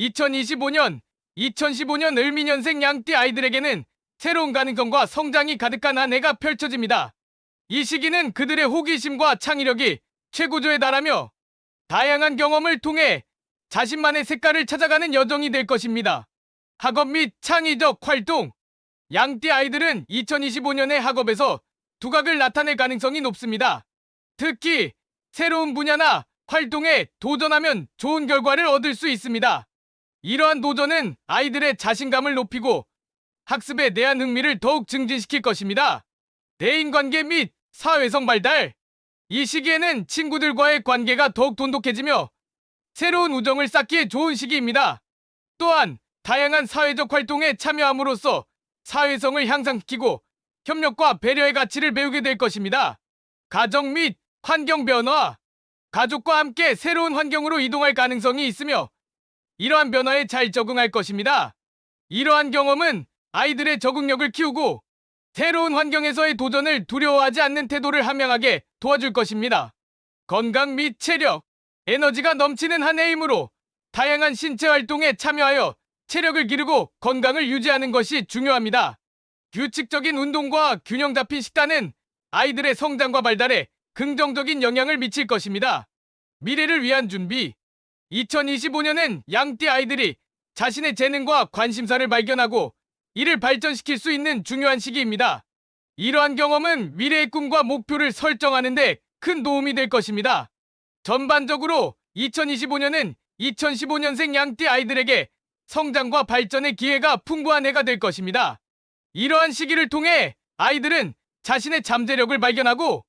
2025년, 2015년 을미년생 양띠 아이들에게는 새로운 가능성과 성장이 가득한 한 해가 펼쳐집니다. 이 시기는 그들의 호기심과 창의력이 최고조에 달하며 다양한 경험을 통해 자신만의 색깔을 찾아가는 여정이 될 것입니다. 학업 및 창의적 활동 양띠 아이들은 2025년의 학업에서 두각을 나타낼 가능성이 높습니다. 특히 새로운 분야나 활동에 도전하면 좋은 결과를 얻을 수 있습니다. 이러한 도전은 아이들의 자신감을 높이고 학습에 대한 흥미를 더욱 증진시킬 것입니다. 대인관계 및 사회성 발달. 이 시기에는 친구들과의 관계가 더욱 돈독해지며 새로운 우정을 쌓기에 좋은 시기입니다. 또한 다양한 사회적 활동에 참여함으로써 사회성을 향상시키고 협력과 배려의 가치를 배우게 될 것입니다. 가정 및 환경 변화. 가족과 함께 새로운 환경으로 이동할 가능성이 있으며 이러한 변화에 잘 적응할 것입니다. 이러한 경험은 아이들의 적응력을 키우고 새로운 환경에서의 도전을 두려워하지 않는 태도를 함양하게 도와줄 것입니다. 건강 및 체력, 에너지가 넘치는 한 해이므로 다양한 신체 활동에 참여하여 체력을 기르고 건강을 유지하는 것이 중요합니다. 규칙적인 운동과 균형 잡힌 식단은 아이들의 성장과 발달에 긍정적인 영향을 미칠 것입니다. 미래를 위한 준비. 2025년은 양띠 아이들이 자신의 재능과 관심사를 발견하고 이를 발전시킬 수 있는 중요한 시기입니다. 이러한 경험은 미래의 꿈과 목표를 설정하는 데 큰 도움이 될 것입니다. 전반적으로 2025년은 2015년생 양띠 아이들에게 성장과 발전의 기회가 풍부한 해가 될 것입니다. 이러한 시기를 통해 아이들은 자신의 잠재력을 발견하고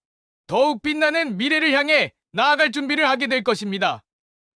더욱 빛나는 미래를 향해 나아갈 준비를 하게 될 것입니다.